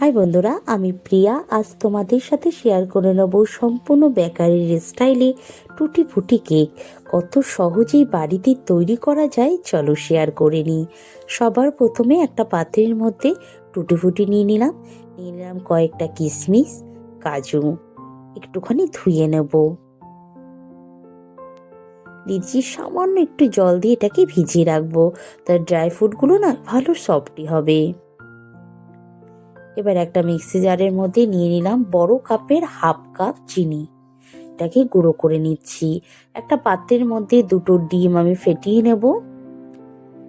High বন্ধুরা, আমি প্রিয়া। আজ তোমাদের সাথে শেয়ার করে নেব সম্পূর্ণ বেকারির স্টাইলে টুটি ফুটি কেক। কত সহজেই বাড়িতে তৈরি করা যায়, চলো শেয়ার করে নিই। সবার প্রথমে একটা পাত্রের মধ্যে টুটি ফুটি নিয়ে নিলাম। নিয়ে নিলাম কয়েকটা কিশমিশ কাজু। একটুখানি ধুয়ে নেব। দিচ্ছি সামান্য একটু জল দিয়ে এটাকে ভিজিয়ে রাখব। তার ড্রাই ফ্রুটগুলো না ভালো সফটি হবে। এবার একটা মিক্সি জারের মধ্যে নিয়ে নিলাম বড় কাপের হাফ কাপ চিনি। এটাকে গুঁড়ো করে নিচ্ছি। একটা পাত্রের মধ্যে দুটো ডিম আমি ফেটিয়ে নেব।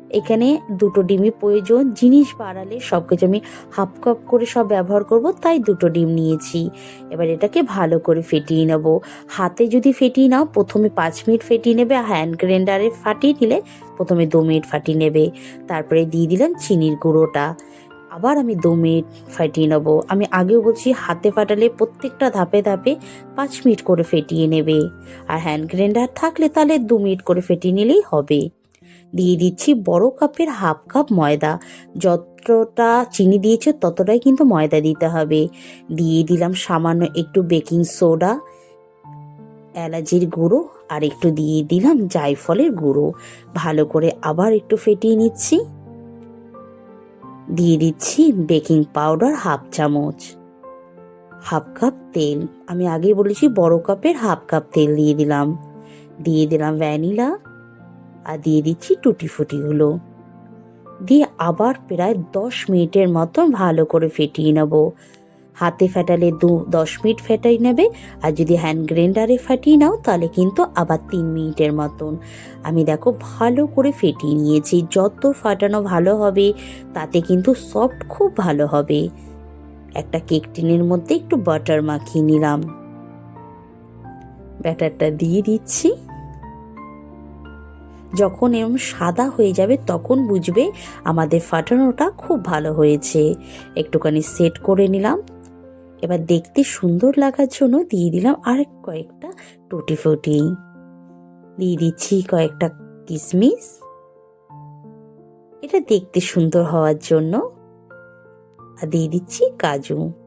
এখানে দুটো ডিমই প্রয়োজন, জিনিস বাড়ালে সব কিছু আমি হাফ কাপ করে সব ব্যবহার করব, তাই দুটো ডিম নিয়েছি। এবার এটাকে ভালো করে ফেটিয়ে নেব। হাতে যদি ফেটিয়ে নাও, প্রথমে পাঁচ মিনিট ফেটিয়ে নেবে আর হ্যান্ড গ্রাইন্ডারে ফাটিয়ে নিলে প্রথমে দু মিনিট ফাটিয়ে নেবে। তারপরে দিয়ে দিলাম চিনির গুঁড়োটা। আবার আমি দু মিনিট ফাটিয়ে নেব। আমি আগেও বলছি, হাতে ফাটালে প্রত্যেকটা ধাপে ধাপে পাঁচ মিনিট করে ফেটিয়ে নেবে। আর হ্যান্ড গ্রাইন্ডার থাকলে তাহলে দু মিনিট করে ফেটিয়ে নিলেই হবে। দিয়ে দিচ্ছি বড় কাপের হাফ কাপ ময়দা। যতটা চিনি দিয়েছে ততটাই কিন্তু ময়দা দিতে হবে। দিয়ে দিলাম সামান্য একটু বেকিং সোডা, এলাচির গুঁড়ো আর একটু দিয়ে দিলাম জায়ফলের গুঁড়ো। ভালো করে আবার একটু ফেটিয়ে নিচ্ছি। দিয়ে দিচ্ছি বেকিং পাউডার হাফ চামচ। হাফ কাপ তেল। আমি আগে বলেছি বড় কাপের হাফ কাপ তেল দিয়ে দিলাম। দিয়ে দিলাম ভ্যানিলা আর দিয়ে দিচ্ছি টুটি ফুটিগুলো। দিয়ে আবার প্রায় দশ মিনিটের মতন ভালো করে ফেটিয়ে নেব। হাতে ফেটালে দু দশ মিনিট ফেটাই নেবে, আর যদি হ্যান্ড গ্রাইন্ডারে ফাটিয়ে নাও, তাহলে কিন্তু আবার তিন মিনিটের মতন। আমি দেখো ভালো করে ফেটিয়ে নিয়েছি, যত ফাটানো ভালো হবে, তাতে কিন্তু সফট খুব ভালো হবে। একটা কেক টিনের মধ্যে একটু বাটার মাখিয়ে নিলাম। ব্যাটারটা দিয়ে দিচ্ছি। যখন এরম সাদা হয়ে যাবে, তখন বুঝবে আমাদের ফাটানোটা খুব ভালো হয়েছে। একটুখানি সেট করে নিলাম। এবার দেখতে সুন্দর লাগার জন্য দিয়ে দিলাম আর কয়েকটা টুটি ফুটি। দিয়ে দিচ্ছি কয়েকটা কিশমিশ এটা দেখতে সুন্দর হওয়ার জন্য। আর দিয়ে দিচ্ছি কাজু।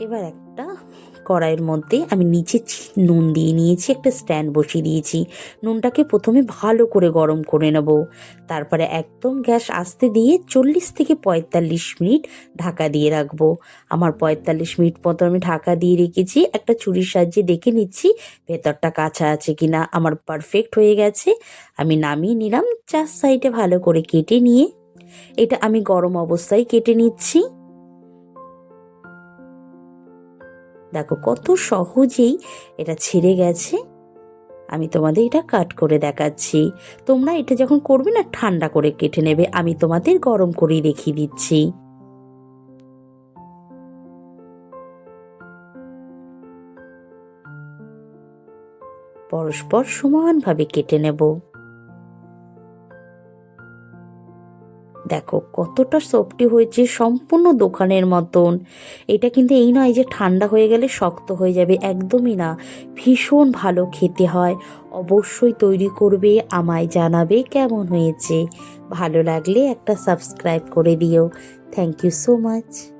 এবার একটা কড়াইয়ের মধ্যে আমি নিচে নুন দিয়ে নিয়েছি, একটা স্ট্যান্ড বসিয়ে দিয়েছি। নুনটাকে প্রথমে ভালো করে গরম করে নেব। তারপরে একদম গ্যাস আস্তে দিয়ে চল্লিশ থেকে পঁয়তাল্লিশ মিনিট ঢাকা দিয়ে রাখব। আমার পঁয়তাল্লিশ মিনিট মতো আমি ঢাকা দিয়ে রেখেছি। একটা ছুরির সাহায্যে দেখে নিচ্ছি ভেতরটা কাঁচা আছে কি না আমার পারফেক্ট হয়ে গেছে। আমি নামিয়ে নিলাম, চার সাইডে ভালো করে কেটে নিয়ে। এটা আমি গরম অবস্থায় কেটে নিচ্ছি। দেখো কত সহজেই এটা ছিঁড়ে গেছে। আমি তোমাদের এটা কাট করে দেখাচ্ছি। তোমরা এটা যখন করবে না, ঠান্ডা করে কেটে নেবে। আমি তোমাদের গরম করেই দেখিয়ে দিচ্ছি। পরস্পর সমানভাবে কেটে নেব। দেখো, কতটা সফটি হয়েছে সম্পূর্ণ দোকানের মতন। এটা কিন্তু এই নয় যে ঠান্ডা হয়ে গেলে শক্ত হয়ে যাবে, একদমই না। ভীষণ ভালো খেতে হয়। অবশ্যই তৈরি করবে, আমায় জানাবে কেমন হয়েছে। ভালো লাগলে একটা সাবস্ক্রাইব করে দিও। Thank you so much